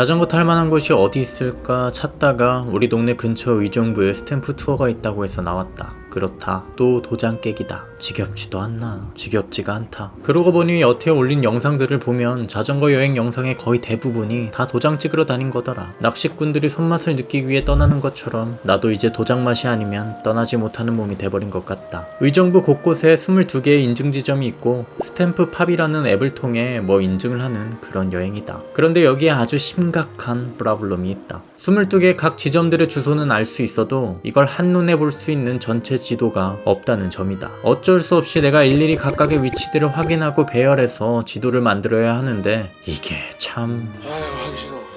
자전거 탈 만한 곳이 어디 있을까 찾다가 우리 동네 근처 의정부에 스탬프 투어가 있다고 해서 나왔다. 그렇다. 또 도장 깨기다. 지겹지도 않나. 지겹지가 않다. 그러고 보니 여태 올린 영상들을 보면 자전거 여행 영상의 거의 대부분이 다 도장 찍으러 다닌 거더라. 낚시꾼들이 손맛을 느끼기 위해 떠나는 것처럼 나도 이제 도장 맛이 아니면 떠나지 못하는 몸이 돼버린 것 같다. 의정부 곳곳에 22개의 인증 지점이 있고 스탬프 팝이라는 앱을 통해 뭐 인증을 하는 그런 여행이다. 그런데 여기에 아주 심각한 프라블럼이 있다. 22개 각 지점들의 주소는 알 수 있어도 이걸 한눈에 볼 수 있는 전체 지도가 없다는 점이다. 어쩔 수 없이 내가 일일이 각각의 위치들을 확인하고 배열해서 지도를 만들어야 하는데 이게 참.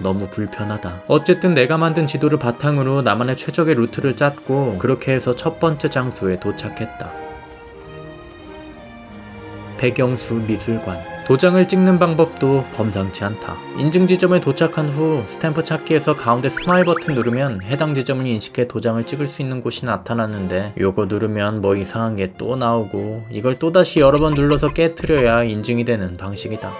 너무 불편하다. 어쨌든 내가 만든 지도를 바탕으로 나만의 최적의 루트를 짰고 그렇게 해서 첫 번째 장소에 도착했다. 배경수 미술관. 도장을 찍는 방법도 범상치 않다. 인증 지점에 도착한 후 스탬프 찾기에서 가운데 스마일 버튼 누르면 해당 지점을 인식해 도장을 찍을 수 있는 곳이 나타나는데 요거 누르면 뭐 이상한 게 또 나오고 이걸 또다시 여러 번 눌러서 깨트려야 인증이 되는 방식이다.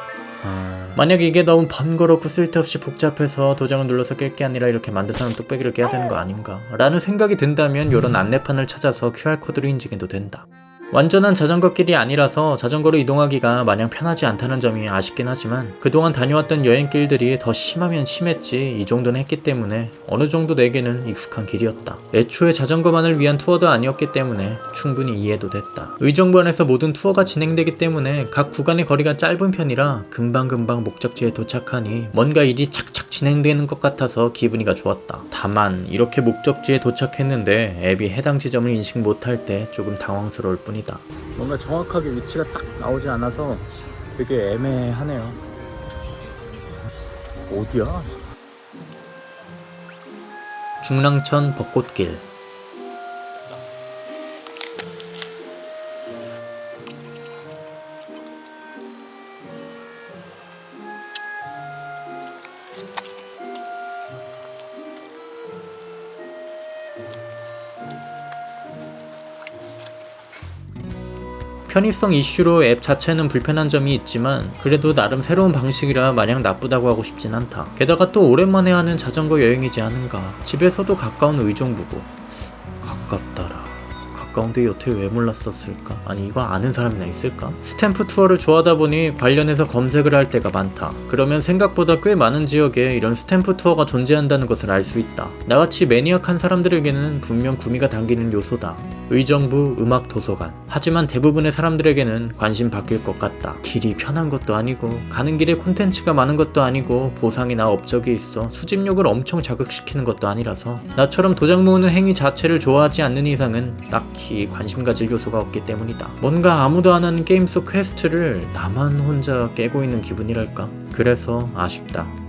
아, 만약 이게 너무 번거롭고 쓸데없이 복잡해서 도장을 눌러서 깰 게 아니라 이렇게 만드사는 뚝배기를 깨야 되는 거 아닌가 라는 생각이 든다면 이런 안내판을 찾아서 QR코드로 인증해도 된다. 완전한 자전거 길이 아니라서 자전거로 이동하기가 마냥 편하지 않다는 점이 아쉽긴 하지만 그동안 다녀왔던 여행길들이 더 심하면 심했지 이 정도는 했기 때문에 어느 정도 내게는 익숙한 길이었다. 애초에 자전거만을 위한 투어도 아니었기 때문에 충분히 이해도 됐다. 의정부 안에서 모든 투어가 진행되기 때문에 각 구간의 거리가 짧은 편이라 금방금방 목적지에 도착하니 뭔가 일이 착착 진행되는 것 같아서 기분이가 좋았다. 다만 이렇게 목적지에 도착했는데 앱이 해당 지점을 인식 못할 때 조금 당황스러울 뿐 이다. 뭔가 정확하게 위치가 딱 나오지 않아서 되게 애매하네요. 어디야? 중랑천 벚꽃길 편의성 이슈로 앱 자체는 불편한 점이 있지만 그래도 나름 새로운 방식이라 마냥 나쁘다고 하고 싶진 않다. 게다가 또 오랜만에 하는 자전거 여행이지 않은가. 집에서도 가까운 의정부고 가깝더라. 가까운데 여태 왜 몰랐었을까? 아니 이거 아는 사람이나 있을까? 스탬프 투어를 좋아하다 보니 관련해서 검색을 할 때가 많다. 그러면 생각보다 꽤 많은 지역에 이런 스탬프 투어가 존재한다는 것을 알 수 있다. 나같이 매니악한 사람들에게는 분명 구미가 당기는 요소다. 의정부 음악 도서관. 하지만 대부분의 사람들에게는 관심 바뀔 것 같다. 길이 편한 것도 아니고 가는 길에 콘텐츠가 많은 것도 아니고 보상이나 업적이 있어 수집욕을 엄청 자극시키는 것도 아니라서 나처럼 도장 모으는 행위 자체를 좋아하지 않는 이상은 딱히 관심 가질 요소가 없기 때문이다. 뭔가 아무도 안 하는 게임 속 퀘스트를 나만 혼자 깨고 있는 기분이랄까. 그래서 아쉽다.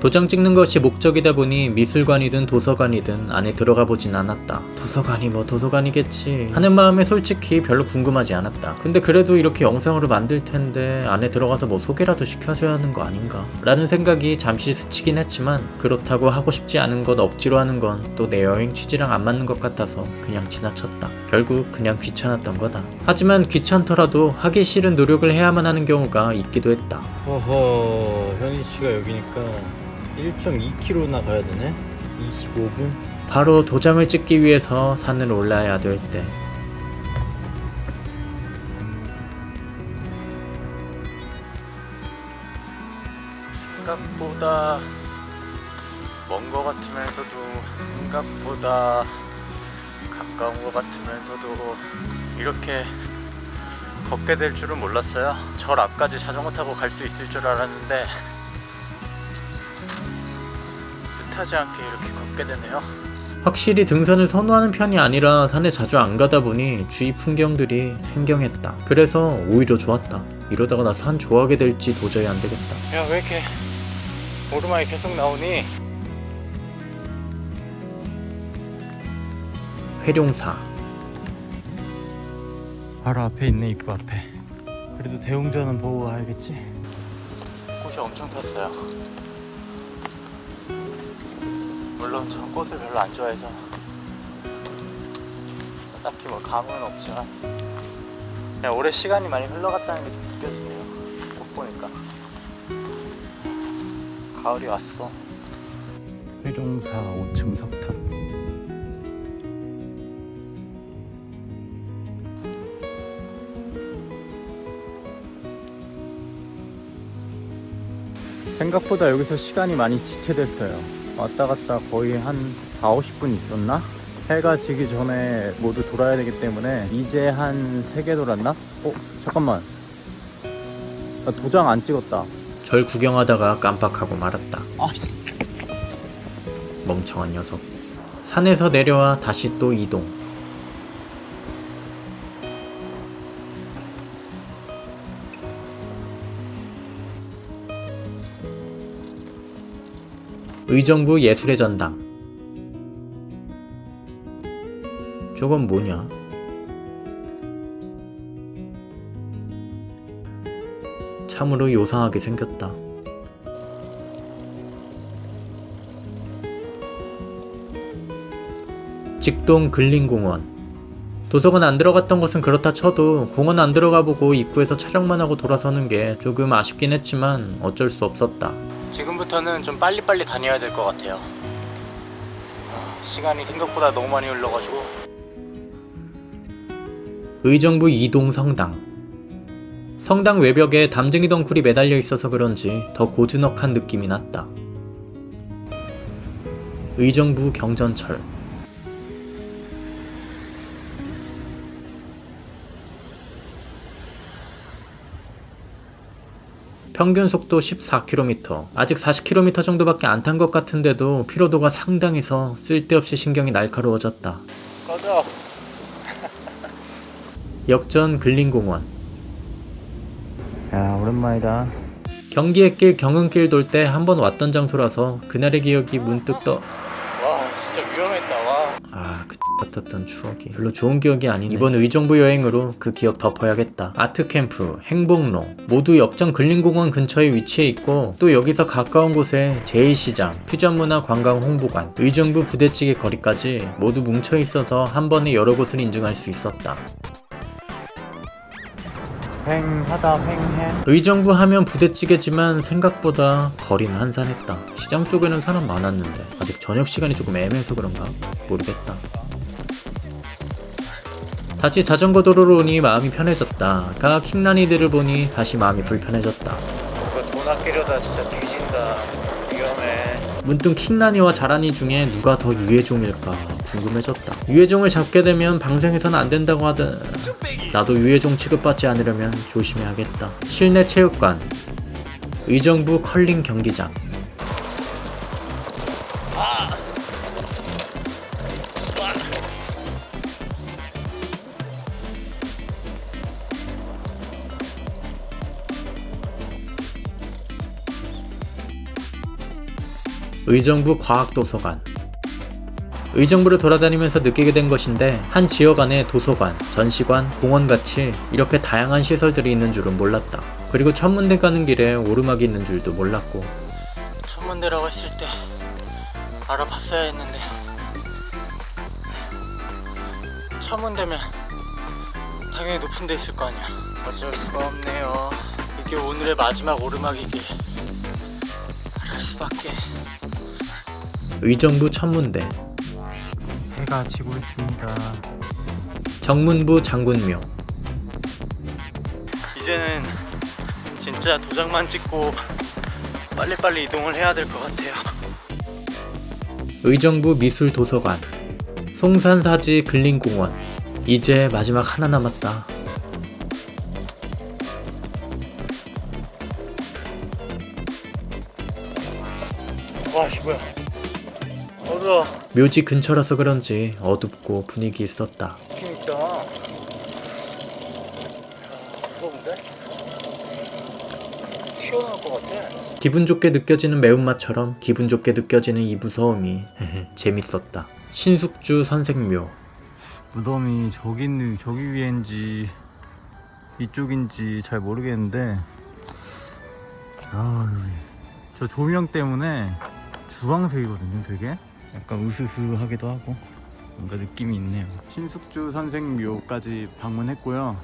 도장 찍는 것이 목적이다 보니 미술관이든 도서관이든 안에 들어가 보진 않았다. 도서관이 뭐 도서관이겠지 하는 마음에 솔직히 별로 궁금하지 않았다. 근데 그래도 이렇게 영상으로 만들 텐데 안에 들어가서 뭐 소개라도 시켜줘야 하는 거 아닌가? 라는 생각이 잠시 스치긴 했지만 그렇다고 하고 싶지 않은 것 억지로 하는 건 또 내 여행 취지랑 안 맞는 것 같아서 그냥 지나쳤다. 결국 그냥 귀찮았던 거다. 하지만 귀찮더라도 하기 싫은 노력을 해야만 하는 경우가 있기도 했다. 허허 현이씨가 여기니까 1.2km나 가야 되네 25분 바로 도장을 찍기 위해서 산을 올라야 될 때. 생각보다 먼거 같으면서도 생각보다 가까운 거 같으면서도 이렇게 걷게 될 줄은 몰랐어요. 절 앞까지 자전거 타고 갈 수 있을 줄 알았는데 뜻하지 않게 이렇게 걷게 되네요. 확실히 등산을 선호하는 편이 아니라 산에 자주 안 가다 보니 주위 풍경들이 생경했다. 그래서 오히려 좋았다. 이러다가 나 산 좋아하게 될지 도저히 안 되겠다. 야 왜 이렇게 오르막이 계속 나오니 회룡사. 바로 앞에 있네 입구 앞에 그래도 대웅전은 보고 가야겠지 꽃이 엄청 폈어요. 물론 전 꽃을 별로 안 좋아해서 딱히 뭐 감흥은 없지만 그냥 올해 시간이 많이 흘러갔다는 게 느껴지네요. 꽃 보니까 가을이 왔어. 회룡사 5층 석탑 생각보다 여기서 시간이 많이 지체됐어요 왔다 갔다 거의 한 4, 50분 있었나? 해가 지기 전에 모두 돌아야 되기 때문에 이제 한 3개 돌았나? 어? 잠깐만 나 도장 안 찍었다 절 구경하다가 깜빡하고 말았다. 아씨 멍청한 녀석. 산에서 내려와 다시 또 이동. 의정부 예술의 전당. 저건 뭐냐? 참으로 요상하게 생겼다. 직동 근린공원 도서관 안 들어갔던 것은 그렇다 쳐도 공원 안 들어가 보고 입구에서 촬영만 하고 돌아서는 게 조금 아쉽긴 했지만 어쩔 수 없었다. 지금부터는 좀 빨리빨리 다녀야 될 것 같아요. 아, 시간이 생각보다 너무 많이 흘러가지고. 의정부 이동 성당. 성당 외벽에 담쟁이 덩굴이 매달려 있어서 그런지 더 고즈넉한 느낌이 났다. 의정부 경전철. 평균 속도 14km. 아직 40km 정도밖에 안 탄 것 같은데도 피로도가 상당해서 쓸데없이 신경이 날카로워졌다. 꺼져. 역전 근린공원. 야 오랜만이다 경기의 길 경은길 돌 때 한 번 왔던 장소라서 그날의 기억이 문득 떠. 와 진짜 위험했다 와 아, 그 같았던 추억이 별로 좋은 기억이 아닌 이번 의정부 여행으로 그 기억 덮어야겠다. 아트 캠프, 행복로 모두 역전 근린공원 근처에 위치해 있고 또 여기서 가까운 곳에 제2시장, 퓨전문화 관광 홍보관, 의정부 부대찌개 거리까지 모두 뭉쳐 있어서 한 번에 여러 곳을 인증할 수 있었다. 횡하다 횡해 의정부 하면 부대찌개지만 생각보다 거리는 한산했다. 시장 쪽에는 사람 많았는데 아직 저녁 시간이 조금 애매해서 그런가 모르겠다. 다시 자전거 도로로 오니 마음이 편해졌다. 가 킹난이들을 보니 다시 마음이 불편해졌다. 이거 돈 아끼려다 진짜 뒤진다 위험해 문득 킹난이와 자란이 중에 누가 더 유해종일까 궁금해졌다. 유해종을 잡게 되면 방생해서는 안 된다고 하던 나도 유해종 취급받지 않으려면 조심해야겠다. 실내 체육관, 의정부 컬링 경기장. 의정부 과학도서관. 의정부를 돌아다니면서 느끼게 된 것인데 한 지역 안에 도서관, 전시관, 공원 같이 이렇게 다양한 시설들이 있는 줄은 몰랐다. 그리고 천문대 가는 길에 오르막이 있는 줄도 몰랐고. 천문대라고 했을 때 알아봤어야 했는데 천문대면 당연히 높은 데 있을 거 아니야. 어쩔 수가 없네요. 이게 오늘의 마지막 오르막이길. 그럴 수밖에 의정부 천문대. 해가 지고 있습니다. 정문부 장군묘. 이제는 진짜 도장만 찍고 빨리빨리 이동을 해야 될 것 같아요. 의정부 미술도서관. 송산사지 근린공원. 이제 마지막 하나 남았다 묘지 근처라서 그런지 어둡고 분위기 있었다. 야, 무서운데? 튀어나올 것 같아. 기분 좋게 느껴지는 매운맛처럼 기분 좋게 느껴지는 이 무서움이 재밌었다. 신숙주 선생묘. 무덤이 저기 있는 저기 위인지 이쪽인지 잘 모르겠는데 아저 조명 때문에 주황색이거든요 되게 약간 으스스하기도 하고 뭔가 느낌이 있네요 신숙주 선생묘까지 방문했고요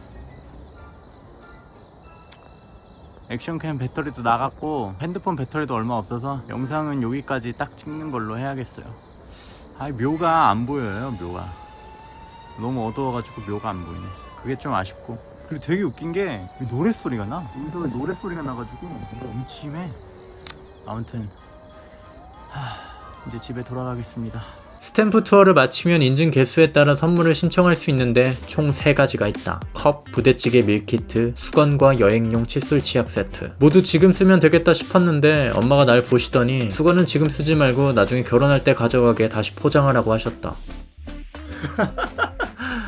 액션캠 배터리도 나갔고 핸드폰 배터리도 얼마 없어서 영상은 여기까지 딱 찍는 걸로 해야겠어요. 아 묘가 안 보여요 묘가. 너무 어두워가지고 묘가 안 보이네. 그게 좀 아쉽고. 그리고 되게 웃긴 게 노래 소리가 나. 여기서 노래 소리가 나가지고 뭔가 음침해. 아무튼 하, 이제 집에 돌아가겠습니다. 스탬프 투어를 마치면 인증 개수에 따라 선물을 신청할 수 있는데 총 3가지가 있다. 컵, 부대찌개 밀키트, 수건과 여행용 칫솔 치약 세트. 모두 지금 쓰면 되겠다 싶었는데 엄마가 날 보시더니 수건은 지금 쓰지 말고 나중에 결혼할 때 가져가게 다시 포장하라고 하셨다.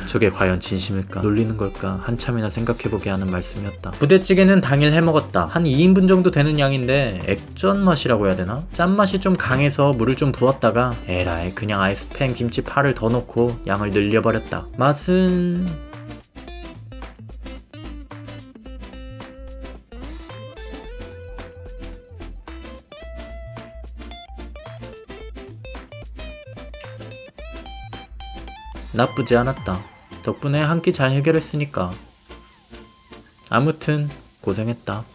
저게 과연 진심일까? 놀리는 걸까? 한참이나 생각해보게 하는 말씀이었다. 부대찌개는 당일 해먹었다. 한 2인분 정도 되는 양인데 액젓 맛이라고 해야 되나? 짠맛이 좀 강해서 물을 좀 부었다가 에라이 그냥 아예 스팸 김치 파를 더 넣고 양을 늘려버렸다. 맛은... 나쁘지 않았다. 덕분에 한 끼 잘 해결했으니까. 아무튼 고생했다.